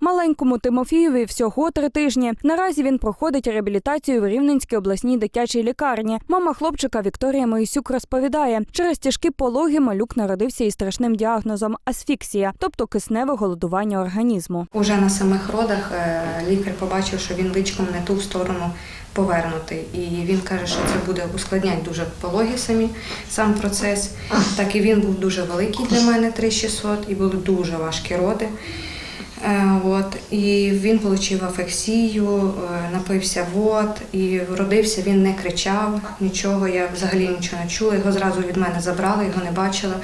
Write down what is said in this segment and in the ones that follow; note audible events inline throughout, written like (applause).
Маленькому Тимофієві всього три тижні. Наразі він проходить реабілітацію в Рівненській обласній дитячій лікарні. Мама хлопчика Вікторія Моїсюк розповідає, через тяжкі пологи малюк народився із страшним діагнозом асфіксія, тобто кисневе голодування організму. Уже на самих родах е, лікар побачив, що він личком не ту сторону повернутий. І він каже, що це буде ускладняти дуже пологи самі, сам процес. Так і він був дуже великий для мене 3600, і були дуже важкі роди. Е, От, і він отримав афексію, е, напився вод, і родився, він не кричав, нічого, я взагалі нічого не чула. Його зразу від мене забрали, його не бачила.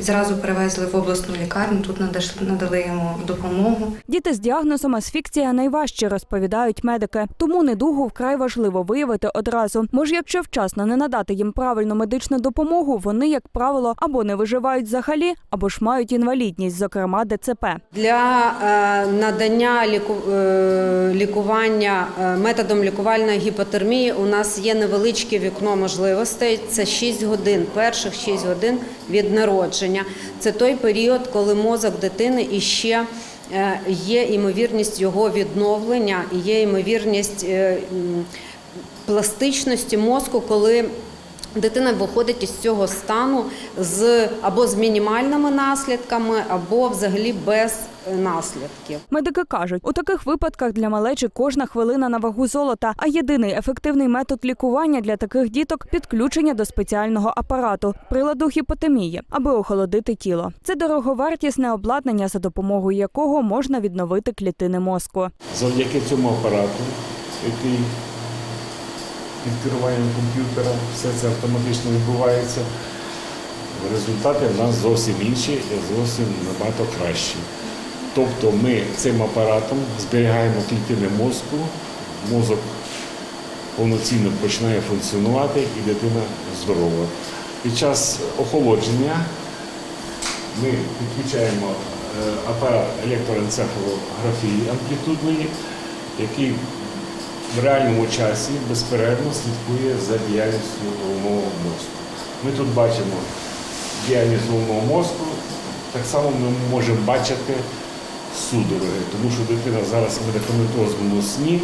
І зразу перевезли в обласну лікарню, тут надаш- надали йому допомогу. Діти з діагнозом асфіксія найважчі, розповідають медики. Тому недугу вкрай важливо виявити одразу. Бо ж якщо вчасно не надати їм правильну медичну допомогу, вони, як правило, або не виживають взагалі, або ж мають інвалідність, зокрема ДЦП. Для е, надання е, лікування е, методом лікувальної гіпотермії у нас є невеличке вікно можливостей. Це 6 годин, перших 6 годин від народження. Це той період, коли мозок дитини іще е, є ймовірність його відновлення, є ймовірність пластичності мозку, коли Дитина виходить із цього стану з або з мінімальними наслідками, або взагалі без е, наслідків. Медики кажуть, у таких випадках для малечі кожна хвилина на вагу золота, а єдиний ефективний метод лікування для таких діток підключення до спеціального апарату приладу гіпотемії, аби охолодити тіло. Це дороговартісне обладнання, за допомогою якого можна відновити клітини мозку. Завдяки цьому апарату, який під керуванням комп'ютера, все це автоматично відбувається. Результати в нас зовсім інші і зовсім набагато кращі. Тобто ми цим апаратом зберігаємо клітини мозку, мозок повноцінно починає функціонувати і дитина здорова. Під час охолодження ми підключаємо е, апарат електроенцефалографії амплітудної, який в реальному часі безперервно слідкує за діяльністю головного мозку. Ми тут бачимо діяльність головного мозку, так само ми можемо бачити судороги, тому що дитина зараз в медикаментозному сні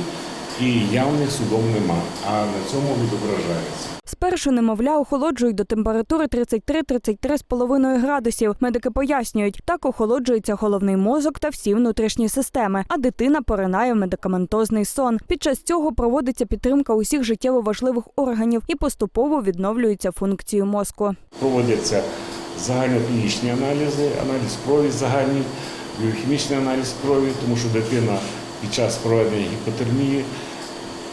і явних судом нема, а на цьому відображається. Спершу немовля охолоджують до температури 33-33,5 градусів. Медики пояснюють, так охолоджується головний мозок та всі внутрішні системи, а дитина поринає в медикаментозний сон. Під час цього проводиться підтримка усіх життєво важливих органів і поступово відновлюються функції мозку. Проводяться загальноклінічні аналізи, аналіз крові загальний, біохімічний аналіз крові, тому що дитина під час проведення гіпотермії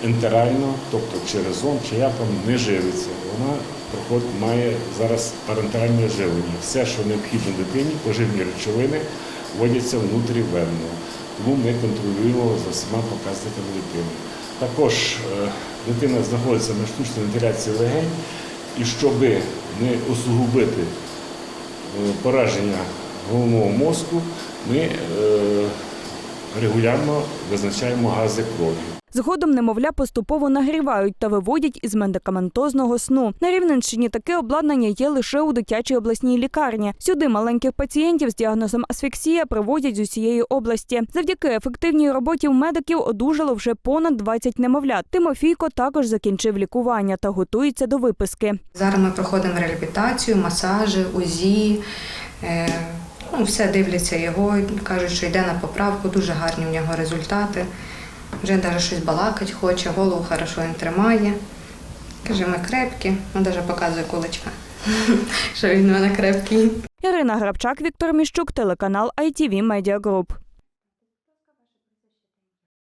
ентерально, тобто через зон чи як там, не живиться. Вона проходить, має зараз парентеральне живлення. Все, що необхідно дитині, поживні речовини вводяться внутрівенно. Тому ми контролюємо за всіма показниками дитини. Також е, дитина знаходиться на штучній вентиляції легень, і щоб не усугубити е, пораження головного мозку, ми е, регулярно визначаємо гази крові. Згодом немовля поступово нагрівають та виводять із медикаментозного сну. На Рівненщині таке обладнання є лише у дитячій обласній лікарні. Сюди маленьких пацієнтів з діагнозом асфіксія приводять з усієї області. Завдяки ефективній роботі в медиків одужало вже понад 20 немовлят. Тимофійко також закінчив лікування та готується до виписки. Зараз ми проходимо реабілітацію, масажі, УЗІ. Е, Ну, все дивляться його, кажуть, що йде на поправку, дуже гарні в нього результати. Вже навіть щось балакать хоче, голову хорошо він тримає. Каже, ми крепкі, він навіть показує куличка, (laughs) що він мене крепкий. Ірина Грабчак, Віктор Міщук, телеканал ITV Media Group.